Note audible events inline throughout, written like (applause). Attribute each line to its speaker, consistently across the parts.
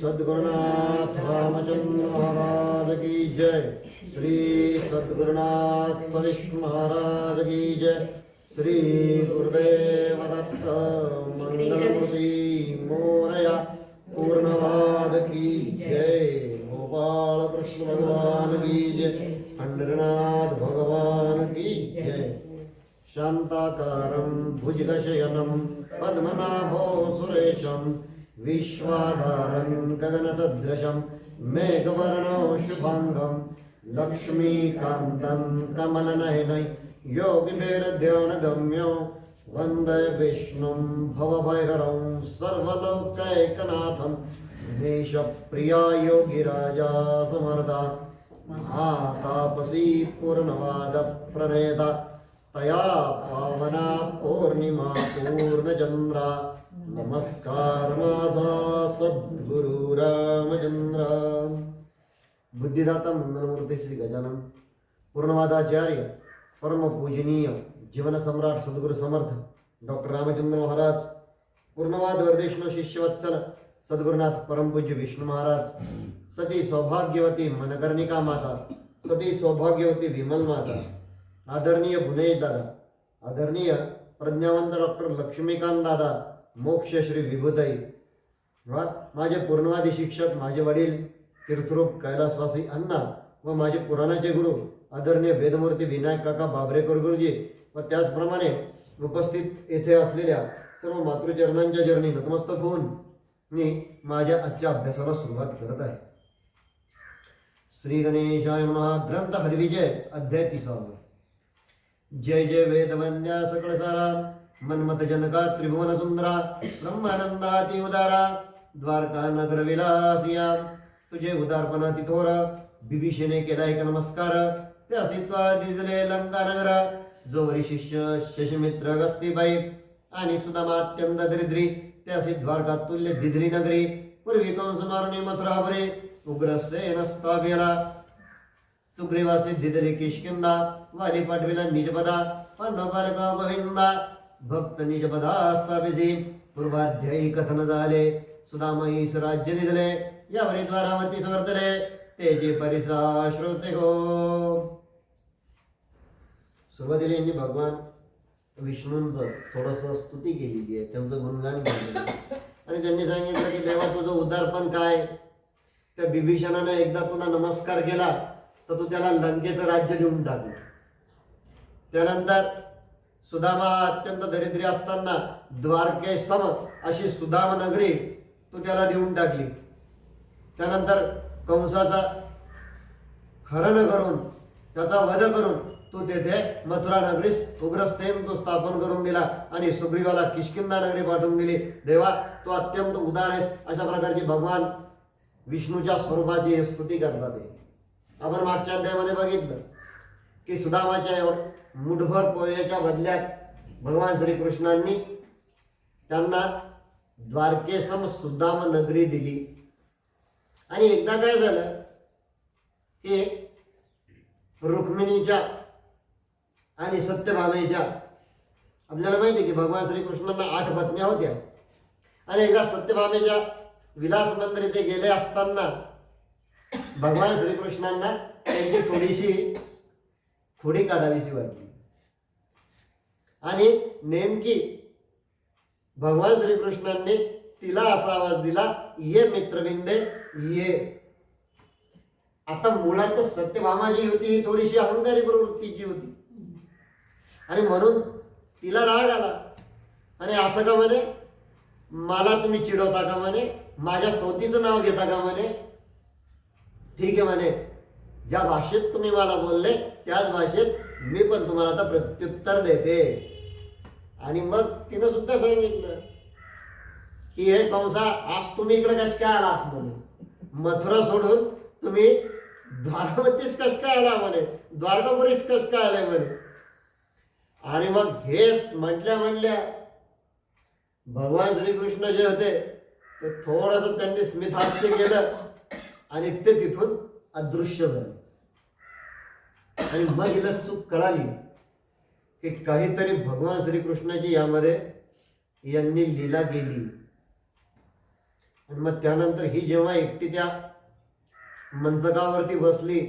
Speaker 1: सद्गुरुनाथ रामचंद्र महाराज की जय। श्री सद्गुरुनाथ विष्णु महाराज की जय। श्री गुरुदेव दत्त मंगलमूर्ती मोरया पूर्णवाद की जय। गोपाल कृष्ण भगवान की जय। पंडरनाथ भगवान की जय। शान्ताकारं भुजगशयनं पद्मनाभो सुरेशं विश्वाधारं गगनसदृशं मेघवर्णो शुभाङ्गं लक्ष्मीकान्तं कमलनयनै योगिभिर्ध्यानगम्यो वन्दे विष्णुं भवभयहरं सर्वलोकैकनाथं देशप्रिया योगिराजा समर्दा महातापसी पूर्णवादप्रणेता तया पावना पूर्णिमा पूर्णचन्द्रा नमस्कार माझा सद्गुरु रामचंद्र. बुद्धिदाता मंगलमूर्ती श्री गजानन पूर्णवादाचार्य परमपूजनीय जीवनसम्राट सद्गुरु समर्थ डॉक्टर रामचंद्र महाराज पूर्णवाद वरदेशनो शिष्यवत्सल सद्गुरुनाथ परमपूज्य विष्णू महाराज सती सौभाग्यवती मनकर्णिका माता सती सौभाग्यवती विमल माता आदरणीय गुणेश दादा आदरणीय प्रज्ञावंत डॉक्टर लक्ष्मीकांत दादा मोक्ष श्री विभूताई. वा माझे पूर्णवादी शिक्षक माझे वडील तीर्थरूप कैलासवासी अण्णा व माझे पुराणाचे गुरु आदरणीय वेदमूर्ती विनायक काका बाबरेकर गुरुजी व त्याचप्रमाणे उपस्थित येथे असलेल्या सर्व मातृचरणांच्या चरणी नतमस्तक होऊन मी माझ्या आजच्या अभ्यासाला सुरुवात करत आहे. श्री गणेशाय महा ग्रंथ हरिविजय अध्याय तिसावा. जय जय वेदवन्या सकळ सारा मन्मथ जनका त्रिभुवन सुंदरा ब्रह्मानंदाती उदारा द्वारका नगर विलासिया तुझे उदारपणा तिथोरा बिभीषेने केला एक नमस्कार। त्या दिजले लंका नगर जोवरी शिष्य शशिमित्र गस्तीबाई आणि सुदामा अत्यंत दरिद्री त्यासी द्वारका तुल्य दिद्री नगरी पूर्वी कंस मारुनी मथुरावरे उग्रसेन स्थापिला सुग्रीवासी दिदरी किशकिंदा वाली पाठविला निजपदा पांडव बालका गोविंदा भक्त निजपदा पूर्वाध्यायी कथन झाले सुदामाईस राज्य दिदले यावरी द्वारावती सवर्तले ते जे परिसा श्रोते हो सुरुवातीला यांनी भगवान विष्णूंचं थोडंसं स्तुती केलेली आहे त्यांचं गुणगान केलेलं आणि त्यांनी सांगितलं की देवा तुझं उदारपण काय? त्या बिभीषणाने एकदा तुला नमस्कार केला तर तू त्याला लंकेचं राज्य देऊन टाकलं त्यानंतर सुदामा अत्यंत दरिद्री असताना द्वारके सम अशी सुदाम नगरी तो त्याला देऊन टाकली. त्यानंतर कंसाचा हरण करून त्याचा वध करून तू तेथे मथुरा नगरीस उग्रस्थेन तो स्थापन करून दिला आणि सुग्रीवाला किशकिंदा नगरी पाठवून दिली. देवा तो अत्यंत उदार आहेस. अशा प्रकारची भगवान विष्णूच्या स्वरूपाची स्तुती करतात. आपण मागच्या अध्यायामध्ये बघितलं की सुदामाच्या एवढ मुठभर पोह्याच्या बदल्यात भगवान श्रीकृष्णांनी त्यांना द्वारकेसम सुदाम नगरी दिली. आणि एकदा काय झालं? की रुक्मिणीच्या आणि सत्यभामेच्या आपल्याला माहिती की भगवान श्रीकृष्णांना आठ पत्न्या होत्या. आणि एकदा सत्यभामेच्या विलास मंदिर इथे गेले असताना भगवान श्रीकृष्णांना त्यांची थोडीशी पुढे काढावीशी वाटली. आणि नेमकी भगवान श्रीकृष्णांनी तिला असा आवाज दिला ये मित्रविंदे ये. आता मुळातच सत्यभामा जी होती ही थोडीशी अहंकारी प्रवृत्तीची होती. आणि म्हणून तिला राग आला. आणि असं का म्हणे? मला तुम्ही चिडवता का म्हणे? माझ्या सोतीचं नाव घेता का म्हणे? ठीक आहे म्हणे. ज्या भाषेत तुम्ही मला बोलले त्याच भाषेत मी पण तुम्हाला आता प्रत्युत्तर देते. आणि मग तिनं सुद्धा सांगितलं की हे कंसा आज तुम्ही इकडे कस काय आलात म्हणे? मथुरा सोडून तुम्ही द्वारवतीस कस काय आला म्हणे? द्वारकापुरीस कस काय आलाय म्हणे? आणि मग हेच म्हटल्या म्हटल्या भगवान श्रीकृष्ण जे होते ते थोडस त्यांनी स्मितहास्य केलं आणि ते तिथून अदृश्य झालं. आणि मग हिला चूक कळाली की काहीतरी भगवान श्रीकृष्णाची यामध्ये यांनी लीला केली. आणि मग त्यानंतर ही जेव्हा एकटी त्या मंचकावरती बसली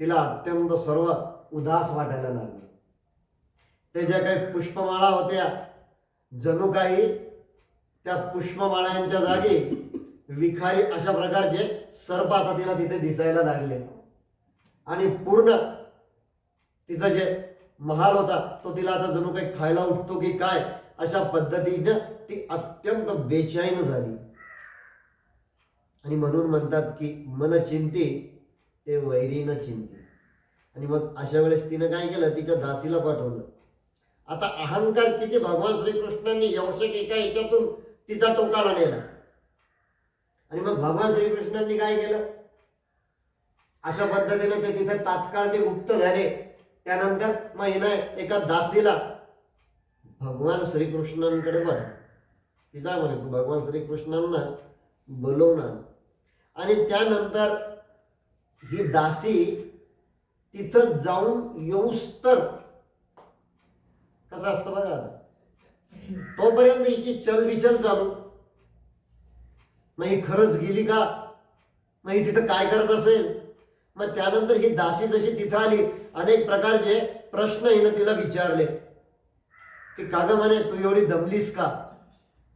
Speaker 1: तिला अत्यंत सर्व उदास वाटायला लागलं. ते ज्या काही पुष्पमाळा होत्या जणू काही त्या पुष्पमाळांच्या जागी विखारी अशा प्रकारचे सर्प आता तिला तिथे दिसायला लागले. आणि पूर्ण तिचा जे महाल होता तो तिला आता जणू काही खायला उठतो की काय अशा पद्धतीनं ती अत्यंत बेचैन झाली. आणि म्हणून म्हणतात की मन चिंती ते वैरीनं चिंती. आणि मग अशा वेळेस तिनं काय केलं तिच्या दासीला पाठवलं. आता अहंकार किती भगवान श्रीकृष्णांनी यवशक एका याच्यातून तिचा टोकाला नेला. आणि मग भगवान श्रीकृष्णांनी काय केलं? अशा पद्धतीने ते तिथे तात्काळ ते गुप्त झाले. त्यानंतर मग हिनं एका दासीला भगवान श्रीकृष्णांकडे पाठव तिचा म्हणे तू भगवान श्रीकृष्णांना बोलवणार. आणि त्यानंतर ही दासी तिथं जाऊन येऊस्तर कसं असतं बघा तोपर्यंत हिची चलबिचल चालू. मग ही खरंच गेली का? मग ही तिथं काय करत असेल? मग त्यानंतर ही दासी जशी तिथं आली अनेक प्रकारचे प्रश्न हिनं तिला विचारले. की काग म्हणे तू एवढी दमलीस का?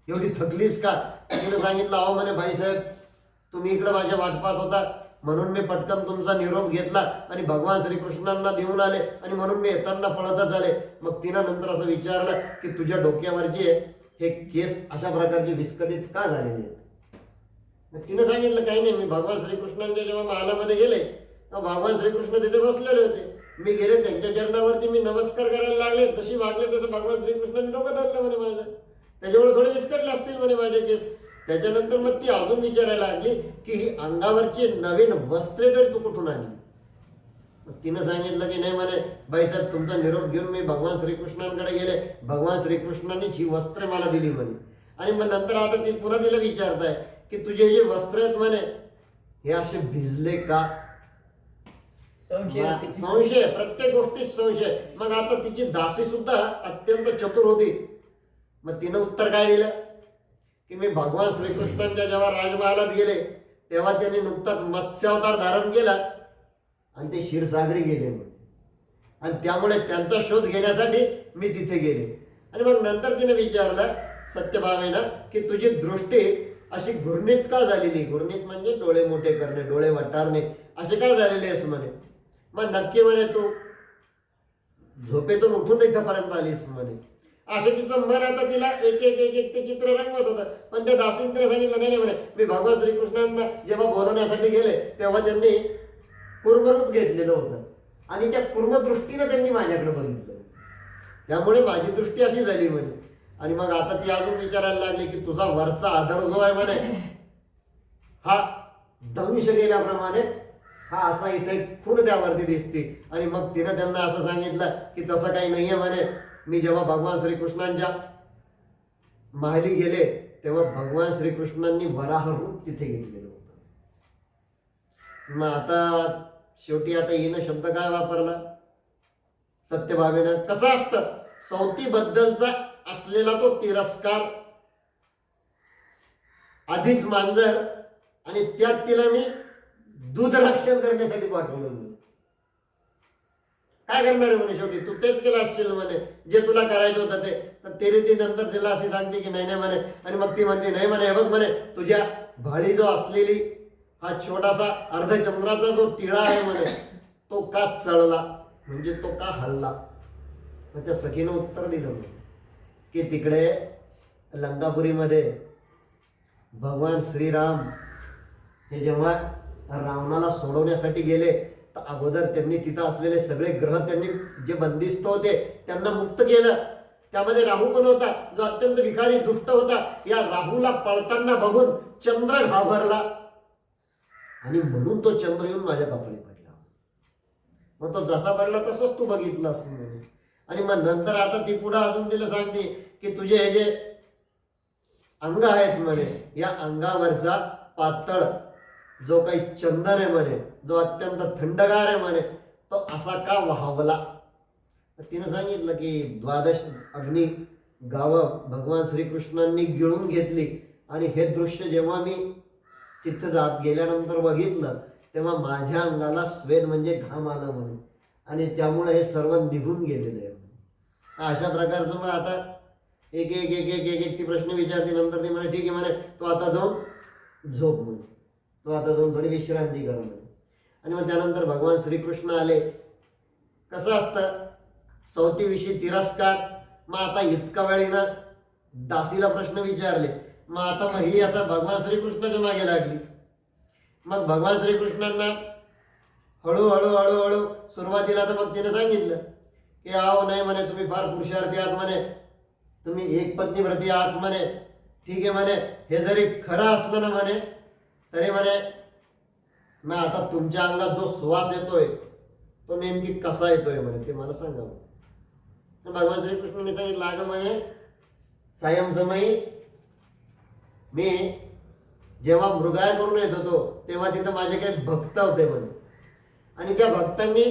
Speaker 1: एवढी थकलीस का? तिने सांगितलं अहो म्हणे भाईसाहेब तुम्ही इकडे माझ्या वाटपात होता. म्हणून मी पटकन तुमचा निरोप घेतला आणि भगवान श्रीकृष्णांना देऊन आले आणि म्हणून मी येताना पळतच आले. मग तिनं नंतर असं विचारलं की तुझ्या डोक्यावरचे हे केस अशा प्रकारचे विस्कटीत का झालेले आहेत? मग तिनं सांगितलं काही नाही मी भगवान श्रीकृष्णांच्या जेव्हा महालामध्ये गेले भगवान श्रीकृष्ण तिथे बसलेले होते. मी गेले त्यांच्या चरणावरती मी नमस्कार करायला लागले. जशी वागले तसं भगवान श्रीकृष्णाने डोकं धरलं म्हणे माझं. त्याच्यामुळे थोडे विस्कटले असतील म्हणे माझे केस. त्याच्यानंतर मग ती अजून विचारायला लागली की ही अंगावरची नवीन वस्त्रे तरी तू कुठून आणली? मग तिनं सांगितलं की नाही म्हणे बाईसाहेब तुमचा निरोप घेऊन मी भगवान श्रीकृष्णांकडे गेले. भगवान श्रीकृष्णांनीच ही वस्त्रे मला दिली म्हणे. आणि मग नंतर आता ती पुन्हा तिला विचारताय की तुझे जे वस्त्र आहेत म्हणे हे असे भिजले का?
Speaker 2: संशय.
Speaker 1: संशय प्रत्येक गोष्टीत संशय. मग आता तिची दासी सुद्धा अत्यंत चतुर होती. मग तिनं उत्तर काय दिलं? की मी भगवान श्रीकृष्णांच्या जेव्हा राजमहालात गेले तेव्हा त्यांनी नुकताच मत्स्यावतार धारण केला आणि ते क्षीरसागरी गेले आणि त्यामुळे त्यांचा शोध घेण्यासाठी मी तिथे गेले. आणि मग नंतर तिने विचारलं सत्यभामेनं की तुझी दृष्टी अशी घुरणीत का झालेली? घुरणीत म्हणजे डोळे मोठे करणे डोळे वटारणे. असे काय झालेले आहेस म्हणे? मग नक्की म्हणे तू. झोपेतून उठून इथंपर्यंत आलीस म्हणे. असं तिचं मन आता तिला एक एक एक एक ते चित्र रंगवत होतं. पण त्या दासीने सांगितलं नाही नाही म्हणे मी भगवान श्रीकृष्णांना जेव्हा बोलवण्यासाठी गेले तेव्हा त्यांनी कुर्मरूप घेतलेलं होतं. आणि त्या कुर्मदृष्टीनं त्यांनी माझ्याकडे बघितलं. त्यामुळे माझी दृष्टी अशी झाली म्हणे. आणि मग आता ती अजून विचारायला लागली की तुझा वरचा आधार जो आहे म्हणे हा दंश गेल्याप्रमाणे हा असा इथे खून त्यावरती दिसते. आणि मग तिनं त्यांना असं सांगितलं की तसं काही नाहीये म्हणे. मी जेव्हा भगवान श्रीकृष्णांच्या माहेली गेले तेव्हा भगवान श्रीकृष्णांनी वराह रूप तिथे घेतलेलं होतं. मग आता शेवटी आता येणं शब्द काय वापरला? सत्यभावेनं कसं असतं? सौतीबद्दलचा असलेला तो तिरस्कार. आधीच मांजर. आणि त्यात तिला मी दूध रक्षण करण्यासाठी पाठवलं काय करणार आहे म्हणे शेवटी? तू तेच केलं असशील म्हणे. जे तुला करायचं होतं ते. तर तेरी ती नंतर तिला अशी सांगते की नाही नाही म्हणे. आणि मग ती म्हणते नाही म्हणे हे बघ म्हणे तुझ्या भाळी जो असलेली हा छोटासा अर्धचंद्राचा जो टिळा आहे म्हणे तो का चळला म्हणजे तो का हल्ला? मग त्या सखीनं उत्तर दिलं म्हणे की तिकडे लंकापुरीमध्ये भगवान श्रीराम हे जेव्हा रावणाला सोडवण्यासाठी गेले तर अगोदर त्यांनी तिथं असलेले सगळे ग्रह त्यांनी जे बंदिस्त होते त्यांना मुक्त केलं. त्यामध्ये राहू पण होता जो अत्यंत विकारी दुष्ट होता या राहूला पळताना बघून चंद्र घाबरला. आणि म्हणून तो चंद्र येऊन माझ्या कपाळी पडला. मग तो जसा पडला तसंच तू बघितलं असं म्हणे. आणि मग नंतर आता ती पुढे अजून तिला सांगते की तुझे हे जे अंग आहेत म्हणे या अंगावरचा पातळ जो काही चंदन आहे म्हणे जो अत्यंत थंडगार आहे म्हणे तो असा का वाहवला? तिनं सांगितलं की द्वादश अग्नी गावं भगवान श्रीकृष्णांनी गिळून घेतली. आणि हे दृश्य जेव्हा मी तिथं जात गेल्यानंतर बघितलं तेव्हा माझ्या अंगाला स्वेद म्हणजे घाम आला म्हणून आणि त्यामुळे हे सर्व निघून गेलेलं आहे अशा प्रकारचं मग आता एक एक एक एक एक एक ती प्रश्न विचारते नंतर ते म्हणे ठीक आहे म्हणे तो आता जाऊन झोप म्हणे. तो आता जाऊन थोडी विश्रांती कर म्हणे आणि मग त्यानंतर भगवान श्रीकृष्ण आले. कसं असतं? सवतीविषयी तिरस्कार. मग आता इतका वेळी ना दासीला प्रश्न विचारले. मग आता मग ही आता भगवान श्रीकृष्णाच्या मागे लागली. मग भगवान श्रीकृष्णांना हळूहळू हळूहळू सुरुवातीला तर मग तिने सांगितलं की आहो नाही म्हणे तुम्ही फार पुरुषार्थी आहात म्हणे. तुम्ही एक पत्नीव्रती आहात म्हणे. ठीक आहे म्हणे. हे जरी खरं असलं ना म्हणे तरी म्हणे मग आता तुमच्या अंगात जो सुवास येतोय तो नेमकी कसा येतोय म्हणे ते मला सांगा तर भगवान श्रीकृष्णाने सांगितलं अगं म्हणे सायम समयी मी जेव्हा मृगाय करून येत होतो तेव्हा तिथं माझे काही भक्त होते म्हणे. आणि त्या भक्तांनी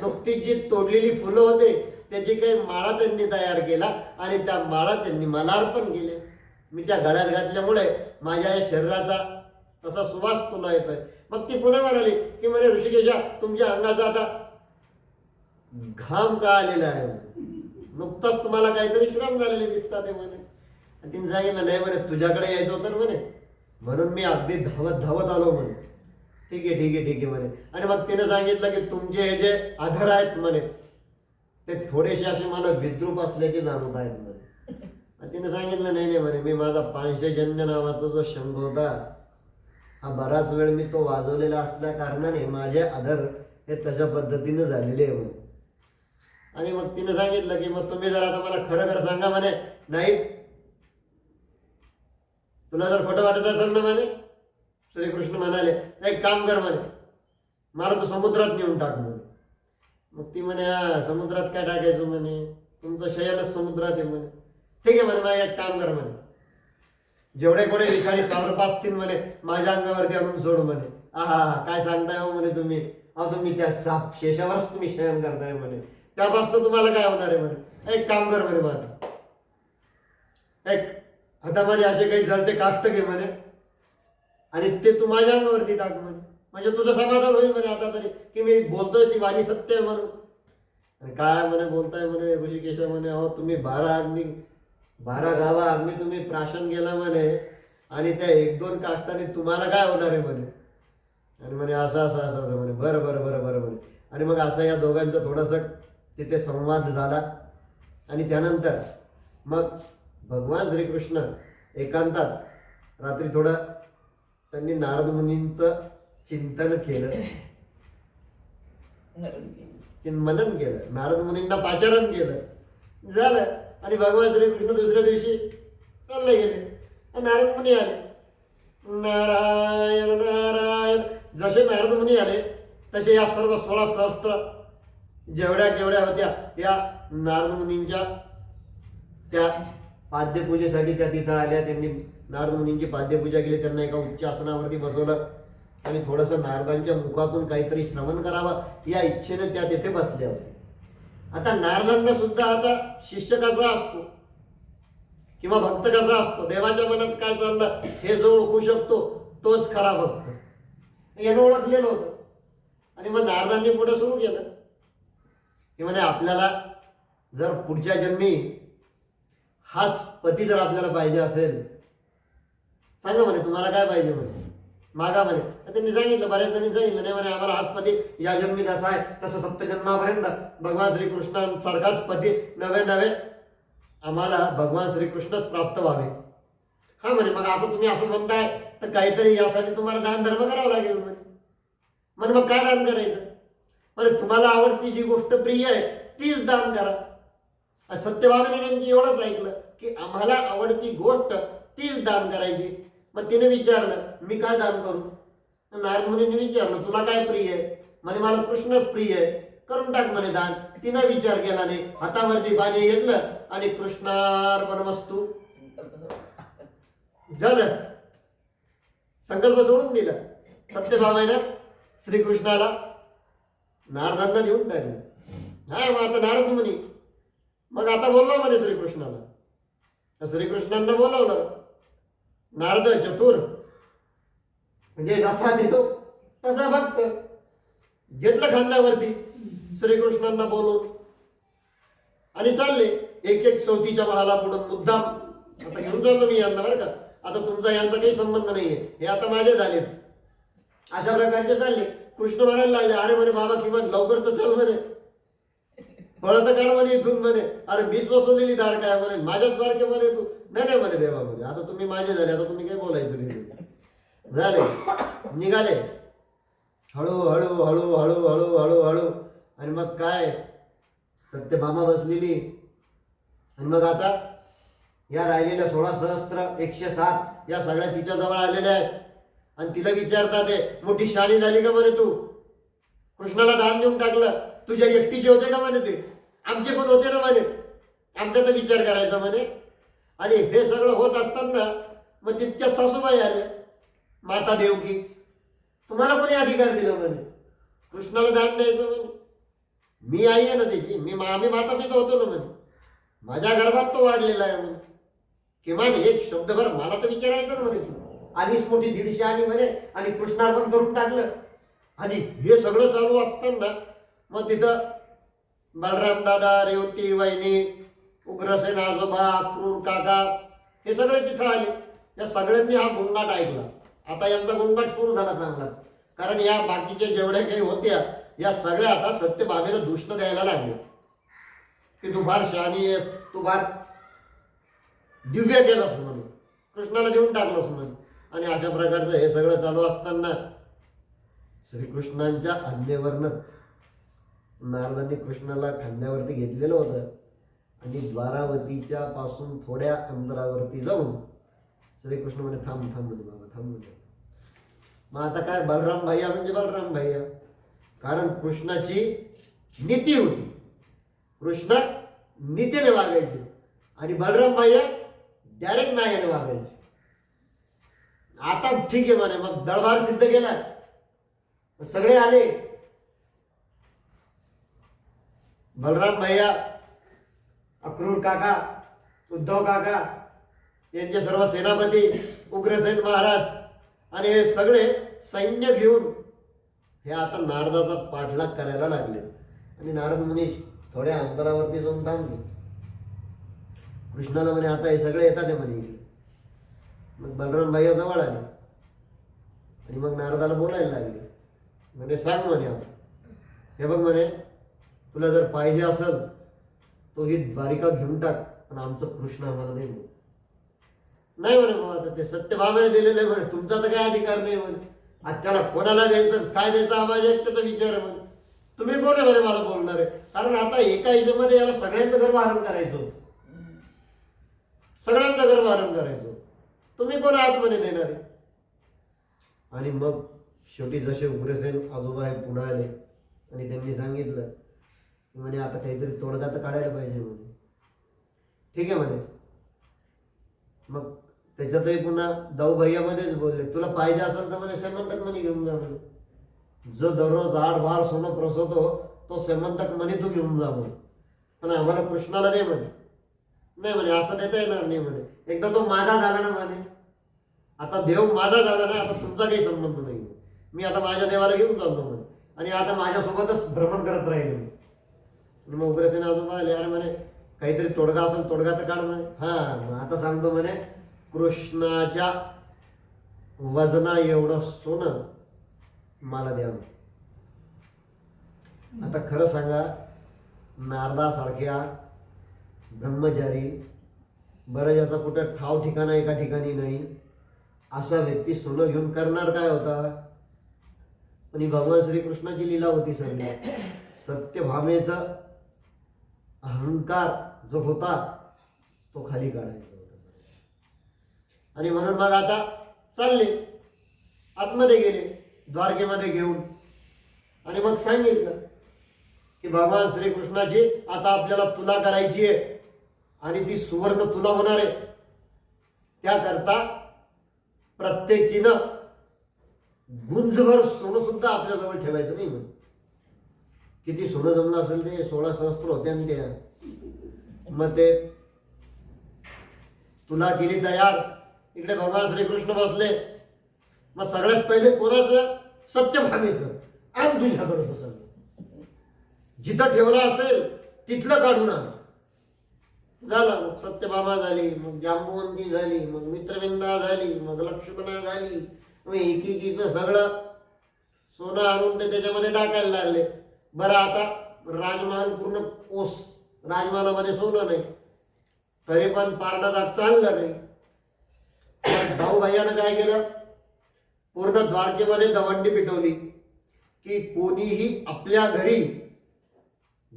Speaker 1: नुकतीच जी तोडलेली फुलं होते त्याची काही माळा त्यांनी तयार केला आणि त्या माळा त्यांनी मला अर्पण केले मी त्या गळ्यात घातल्यामुळे माझ्या या शरीराचा तसा सुवास तुला येतोय. मग ती पुन्हा म्हणाली की म्हणे ऋषिकेशा तुमच्या अंगाचा आता घाम का आलेला आहे? नुकताच तुम्हाला काहीतरी श्रम झालेले दिसतात ते म्हणे. आणि तिने सांगितलं नाही म्हणे तुझ्याकडे यायचं होतं ना म्हणे. म्हणून मी अगदी धावत धावत आलो म्हणे. ठीक आहे ठीक आहे ठीक आहे म्हणे. आणि मग तिने सांगितलं की तुमचे हे जे आधार आहेत म्हणे ते थोडेसे असे मला विद्रूप असल्याचे जाणवत आहेत म्हणे. तिने सांगितलं नाही नाही म्हणे मी माझा पांशेजन्य नावाचा जो शंभ होता हा बराच वेळ मी तो वाजवलेला असल्या कारणाने माझे आदर हे तशा पद्धतीनं झालेले आहे म्हणे आणि मग तिने सांगितलं की मग तुम्ही जर आता मला खरं खरं सांगा म्हणे. नाही. तुला जर खोटं वाटत असेल ना म्हणे श्रीकृष्ण म्हणाले एक काम कर म्हणे मला तू समुद्रात नेऊन टाक म्हणे. मग ती म्हणे हा समुद्रात काय टाकायचं म्हणे? तुमचं शयनच समुद्रात आहे म्हणे. ठीक आहे म्हणे मग एक काम कर म्हणे. जेवढे कोणी विखारी सावरप असतील म्हणे माझ्या अंगावरती आणून सोड म्हणे. आहा काय सांगताय हो म्हणे तुम्ही? अहो तुम्ही त्या साप शेषावरच तुम्ही शयन करताय म्हणे. त्यापासून तुम्हाला काय होणार आहे म्हणे? एक काम कर म्हणे माझं एक हातामध्ये असे काही जळते काष्ट घे म्हणे. आणि ते तू माझ्या अंगावरती टाक म्हणे. म्हणजे तुझं समाधान होईल म्हणे आता तरी. की मी बोलतोय ती वाणी सत्य आहे म्हणून. आणि काय म्हणे बोलताय म्हणे ऋषिकेश म्हणे अहो तुम्ही बारा अग्नी बारा गावा अग्नी तुम्ही प्राशन केला म्हणे आणि त्या एक दोन काष्टाने तुम्हाला काय होणार आहे म्हणे? आणि म्हणे असं असं असं असं म्हणे बरं बरं बरं बरं म्हणे. आणि मग असं या दोघांचं थोडंसं तिथे संवाद झाला. आणि त्यानंतर मग भगवान श्रीकृष्ण एकांतात रात्री थोडं त्यांनी नारद मुनींचं चिंतन केलं. (laughs) मनन केलं. नारद मुनींना पाचारण केलं. झालं. आणि भगवान श्रीकृष्ण दुसऱ्या दिवशी चालले गेले. आणि नारद मुनी आले. नारायण नारायण. जसे नारद मुनी आले तसे या सर्व सोळा सहस्त्र जेवढ्या केवढ्या होत्या या नारद मुनींच्या त्या पाद्यपूजेसाठी त्या तिथं आल्या. त्यांनी नारद मुनींची पाद्यपूजा केली. त्यांना एका उच्च आसनावरती बसवलं. आणि थोडंसं नारदांच्या मुखातून काहीतरी श्रवण करावं या इच्छेने त्या तिथे बसल्या होत्या. आता नारदांना सुद्धा आता शिष्य कसा असतो? किंवा भक्त कसा असतो? देवाच्या मनात काय चाललं? हे जो ओळखू शकतो तोच खरा भक्त. यानं ओळखलेलं होतं. आणि मग नारदांनी पुढे सुरू केलं. की म्हणे आपल्याला जर पुढच्या जन्मी हाच पती जर आपल्याला पाहिजे असेल सांगा म्हणे तुम्हाला काय पाहिजे म्हणे? मागा म्हणे त्यांनी सांगितलं बऱ्याच जणांनी सांगितलं नाही म्हणे आम्हाला हाच या जन्मी कसा आहे? तसं सप्तजन्मापर्यंत भगवान श्रीकृष्णांसारखाच पती नवे नवे आम्हाला भगवान श्रीकृष्णच प्राप्त व्हावे. हा म्हणे मग आता तुम्ही असं म्हणताय तर काहीतरी यासाठी तुम्हाला दान धर्म करावा लागेल म्हणे. म्हणे मग काय दान करायचं? म्हणे तुम्हाला आवडती जी गोष्ट प्रिय आहे तीच दान करा. आणि सत्यभामेने नेमकी एवढंच ऐकलं की आम्हाला आवडती गोष्ट तीच दान करायची. मग तिने विचारलं मी काय दान करू? नारद मुनीने विचारलं तुला काय प्रिय आहे? म्हणे मला कृष्णच प्रिय आहे. करून टाक म्हणे दान. तिनं विचार केला नाही हातावरती पाणी घेतलं आणि कृष्णार्पण वस्तू झालं. संकल्प सोडून दिला. सत्यभामेनं श्रीकृष्णाला नारदांना देऊन टाकलं. नाही मग आता नारद मुनी मग आता बोलवा म्हणे श्रीकृष्णाला. श्रीकृष्णांना बोलावलं. नारद चतुर म्हणजे जसा देतो तसा भक्त. घेतलं खांद्यावरती श्रीकृष्णांना बोलवून. आणि चालले एक एक चौथीच्या महाला पुढं मुद्दाम. आता घेऊन चाललो मी यांना बरं का. आता तुमचा यांचा काही संबंध नाहीये. हे आता माझे झालेत. अशा प्रकारचे चालले. कृष्ण म्हणायला लागले अरे म्हणे बाबा किमान लवकर तर चल म्हणे. पळत काढ म्हणे इथून म्हणे. अरे मीच वसवलेली दार काय म्हणे. माझ्याच द्वारकेमध्ये तू. नाही नाही म्हणे देवा म्हणे आता तुम्ही माझे झाले आता तुम्ही काय बोलायचं नाही. झाले. निघाले. हळू हळू हळू हळू हळू हळू हळू. आणि मग काय? सत्यभामा बसलेली. आणि मग आता या राहिलेल्या सोळा सहस्त्र एकशे सात या सगळ्या तिच्या जवळ आलेल्या आहेत. आणि तिला विचारतात ते मोठी शाणी झाली का बरे तू? कृष्णाला दान देऊन टाकलं. तुझ्या एकटीचे होते का म्हणे ते? आमचे पण होते ना म्हणे. आमच्या तर विचार करायचा म्हणे. आणि हे सगळं होत असताना मग तितक्या सासूबाई आल्या माता देवकी तुम्हाला कोणी अधिकार दिला म्हणे? कृष्णाला दान द्यायचं म्हणे. मी आई आहे ना त्याची. मी मा- आम्ही माता पिता होतो ना म्हणे. माझ्या गर्भात तो वाढलेला आहे म्हणे. किमान एक शब्दभर मला तर विचारायचं म्हणे. आधीच मोठी दीडशे आली म्हणे आणि कृष्णार्पण करून टाकलं. आणि हे सगळं चालू असताना मग तिथं बलराम दादा रेवती वहिनी उग्रसेन आजोबा क्रूर काका हे सगळे तिथं आले. या सगळ्यांनी हा गुंगाट ऐकला आता यांचा गोंगाट सुरू झाला चांगला. कारण या बाकीच्या जेवढ्या काही होत्या या सगळ्या आता सत्यभामेला दूषण द्यायला लागले. की तू फार शहाणी आहेस तू फार दिव्य केलास म्हणून कृष्णाला देऊन टाकलंस म्हणे. आणि अशा प्रकारचं हे सगळं चालू असताना श्रीकृष्णांच्या आज्ञेवरनच नारदांनी कृष्णाला खांद्यावरती घेतलेलं होतं. आणि द्वारावतीच्या पासून थोड्या अंतरावरती जाऊन श्रीकृष्ण म्हणे थांब थांब म्हणे मग आता काय बलराम भैया म्हणजे बलराम भैया कारण कृष्णाची नीती होती. कृष्ण नीतीने वागायचे. आणि बलराम भैया डायरेक्ट नायाने वागायचे. आता ठीक आहे म्हणे मग दळभार सिद्ध केला. सगळे आले. बलराम भैया अक्रूर काका उद्धव काका यांचे सर्व सेनापती उग्रसेन महाराज आणि हे सगळे सैन्य घेऊन हे आता नारदाचा पाठलाग करायला लागले. आणि नारद मुनी थोड्या अंतरावरती जाऊन थांबले. कृष्णाला म्हणे आता हे सगळे येतात आहे म्हणे मग बलराम भाई जवळ आले. आणि मग नारदाला बोलायला लागले. म्हणे सांग म्हणे आता. हे बघ म्हणे तुला जर पाहिजे असेल तो ही द्वारिका घेऊन टाक पण आमचं कृष्ण आम्हाला नाही नाही म्हणे बाबा आता ते सत्यभामेने दिलेलं आहे म्हणे तुमचा तर काय अधिकार नाही म्हणे. आता त्याला कोणाला द्यायचं काय द्यायचं आम्हाला एकट्याचा विचार आहे म्हणे. तुम्ही कोण आहे म्हणे मला बोलणार? आहे कारण आता एका हिशोबामध्ये याला सगळ्यांचं गर्भधारण करायचं करायचो सगळ्यांचं गर्भधारण करायचं करायचो तुम्ही कोण आहात म्हणे देणारे? आणि मग शेवटी जसे उग्रसेन आजोबा हे पुढे आले आणि त्यांनी सांगितलं की म्हणे आता काहीतरी तोडगा तर काढायला पाहिजे म्हणे. ठीक आहे म्हणे. मग त्याच्यातही पुन्हा दाऊ भैयामध्येच बोलले. तुला पाहिजे असेल तर म्हणे सेमंतक म्हणे घेऊन जा म्हणे. जो दररोज आठ बार सोनं प्रसवतो तो सेमंतक म्हणे तू घेऊन जा म्हणे. पण आम्हाला कृष्णाला दे म्हणे. नाही म्हणे असं देता येणार नाही म्हणे. एकदा तो माझा झाला ना म्हणे. आता देव माझा झाला ना आता तुमचा काही संबंध नाही मी आता माझ्या देवाला घेऊन चाललो म्हणे. आणि आता माझ्यासोबतच भ्रमण करत राहील म्हणे. आणि मग उग्रसेन आजोबा आले अरे म्हणे काहीतरी तोडगा असेल तोडगा तर काढ म्हणे. हां मग आता सांगतो म्हणे कृष्णाच्या वजना एवढं सोनं मला द्या. आता खरं सांगा नारदासारख्या ब्रह्मचारी बरं ज्याचा कुठं ठाव ठिकाणा एका ठिकाणी नाही असा व्यक्ती सोनं घेऊन करणार काय होता? पण ही भगवान श्रीकृष्णाची लीला होती सगळी सत्यभामेचा अहंकार जो होता तो खाली काढायचा. आणि म्हणून मग आता चालले. आतमध्ये गेले द्वारकेमध्ये घेऊन. आणि मग सांगितलं की भगवान श्रीकृष्णाची आता आपल्याला तुला करायची आहे. आणि ती सुवर्ण तुला होणार आहे. त्याकरता प्रत्येकीनं गुंजभर सोनं सुद्धा आपल्याजवळ ठेवायचं नाही म्हणून. किती सोनं जमलं असेल ते? सोळा सहस्त्र होते आणि मग ते तुला केली तयार. इकडे भगवान श्रीकृष्ण बसले. मग सगळ्यात पहिले कोणाचं? सत्यभामेचं. आणि तुझ्याकडचं सगळं. जिथं ठेवलं असेल तिथलं काढून आण. झाला. मग सत्यभामा झाली मग जांबुवंती झाली मग मित्रविंदा झाली मग लक्ष्मणा झाली मग एकेकीचं सगळं. सोनं आणून ते त्याच्यामध्ये टाकायला लागले. बरं आता राजमहाल पूर्ण ओस. राजमहालामध्ये सोनं नाही. तरी पण पारडा दाग चालला नाही. पण भाऊ भैयानं काय केलं? पूर्ण द्वारकेमध्ये दवंडी पिटवली की कोणीही आपल्या घरी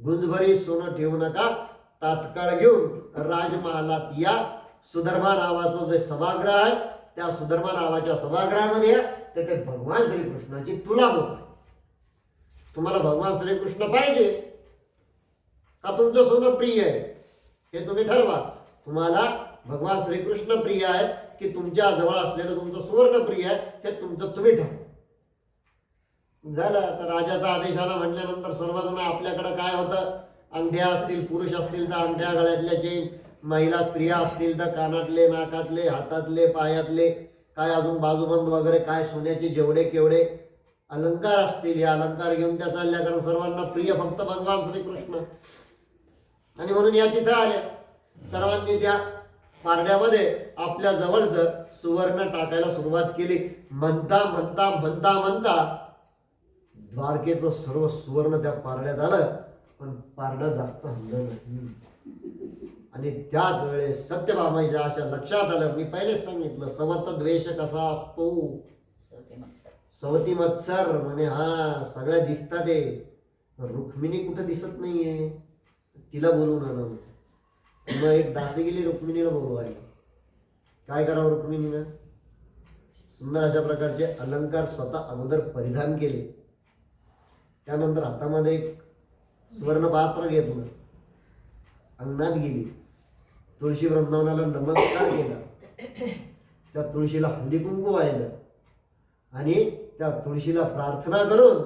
Speaker 1: गुंजभरी सोनं ठेवू नका तात्काळ घेऊन राजमहालात या. सुधर्मा नावाचं जे सभागृह आहे त्या सुधर्मा नावाच्या सभागृहामध्ये या. तेथे भगवान श्रीकृष्णाची तुला होत आहे. तुम्हाला भगवान श्रीकृष्ण पाहिजे. का तुमचं सोनं प्रिय आहे? हे तुम्ही ठरवा. तुम्हाला भगवान श्रीकृष्ण प्रिय आहे की तुमच्या जवळ असलेलं तुमचं सुवर्ण प्रिय आहे हे तुमचं तुम्ही ठरवा. झालं तर राजाचा आदेश आला म्हटल्यानंतर सर्वजण आपल्याकडं काय होतं? अंगठ्या असतील पुरुष असतील तर अंगठ्या गळ्यातल्या चेन महिला स्त्रिया असतील तर कानातले नाकातले हातातले पायातले काय अजून बाजूबंद वगैरे काय सोन्याचे जेवढे केवढे अलंकार असतील हे अलंकार घेऊन त्या चालल्या कारण सर्वांना प्रिय फक्त भगवान श्रीकृष्ण. आणि म्हणून या तिथं आल्या. सर्वांनी त्या पारड्यामध्ये आपल्या जवळचं सुवर्ण टाकायला सुरुवात केली. म्हणता म्हणता म्हणता म्हणता द्वारकेचं सर्व सुवर्ण त्या पारड्यात आलं. पण पारडं जागचं हल्लं नाही. आणि त्याच वेळेस सत्यभामाईच्या अशा लक्षात आलं. मी पहिलेच सांगितलं सवत द्वेष कसा असतो? सवती मत्सर. म्हणे हा सगळ्या दिसतात रुक्मिणी कुठं दिसत नाहीये? तिला बोलवून आलं मग एक दासी गेली रुक्मिणीला बोलवायला काय करावं रुक्मिणीनं? सुंदर अशा प्रकारचे अलंकार स्वतः अगोदर परिधान केले. त्यानंतर हातामध्ये एक सुवर्ण पात्र घेतलं. अंगणात गेली. तुळशी वृंदावनाला नमस्कार केला. त्या तुळशीला हल्दी कुंकू वाहिलं. आणि त्या तुळशीला प्रार्थना करून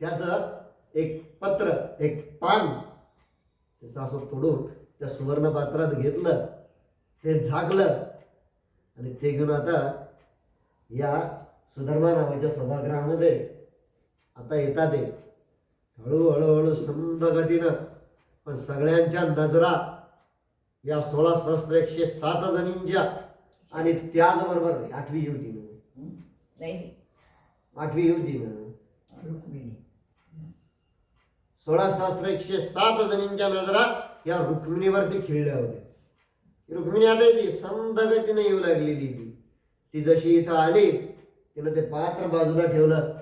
Speaker 1: त्याचं एक पत्र एक पान त्याचं असं तोडून त्या सुवर्ण पात्रात घेतलं ते झाकलं. आणि ते घेऊन आता या सुधर्मा नावाच्या सभागृहामध्ये आता येतात ते हळूहळू हळू संत गतीनं पण सगळ्यांच्या नजरा या सोळा सहस्त्र एकशे सात जणींच्या आणि त्याचबरोबर आठवी
Speaker 2: नाही.
Speaker 1: आठवी
Speaker 2: रुक्मिणी.
Speaker 1: सोळा सहस्त्र एकशे सात जणींच्या नजरा या रुक्मिणीवरती खिळल्या होत्या. रुक्मिणी आता ती संत गतीने येऊ लागलेली ती ती जशी इथं आली तिनं ते पात्र बाजूला ठेवलं.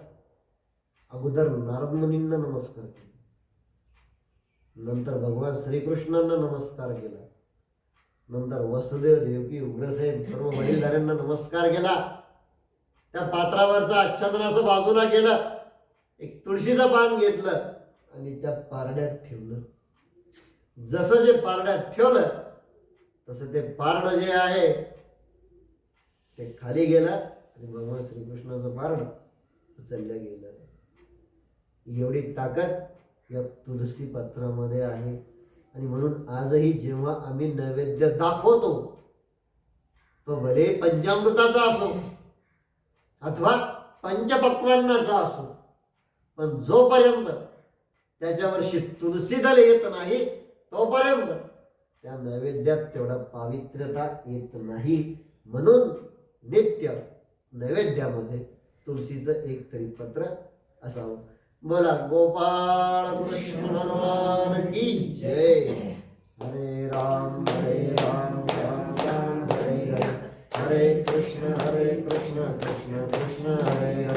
Speaker 1: अगोदर नारद मुनींना नमस्कार केला. नंतर भगवान श्रीकृष्णांना नमस्कार केला. नंतर वसुदेव देवकी उग्रसेन सर्व वडीलधाऱ्यांना नमस्कार केला. त्या पात्रावरचं आच्छादन असं बाजूला गेलं एक तुळशीचं पान घेतलं आणि त्या पारड्यात ठेवलं. जसं जे पारड्यात ठेवलं तसं ते पारड जे आहे ते खाली गेलं आणि भगवान श्रीकृष्णाचं पारड उचललं गेलं. एवढी ताकद या तुलसी पत्रामध्ये आहे. आणि म्हणून आजही जेव्हा आम्ही नैवेद्य दाखवतो तो भले पंचामृताचा असो अथवा पंचपक्वांनाचा असो पण जोपर्यंत त्याच्यावरशी तुलसी दल येत नाही तोपर्यंत त्या नैवेद्यात तेवढा पावित्र्यता येत नाही. म्हणून नित्य नैवेद्यामध्ये तुळशीचं एक तरी पत्र असावं. बोला गोपाळ कृष्ण भगवान की जय? हरे राम हरे राम राम राम हरे हरे. हरे कृष्ण हरे कृष्ण कृष्ण कृष्ण हरे हरे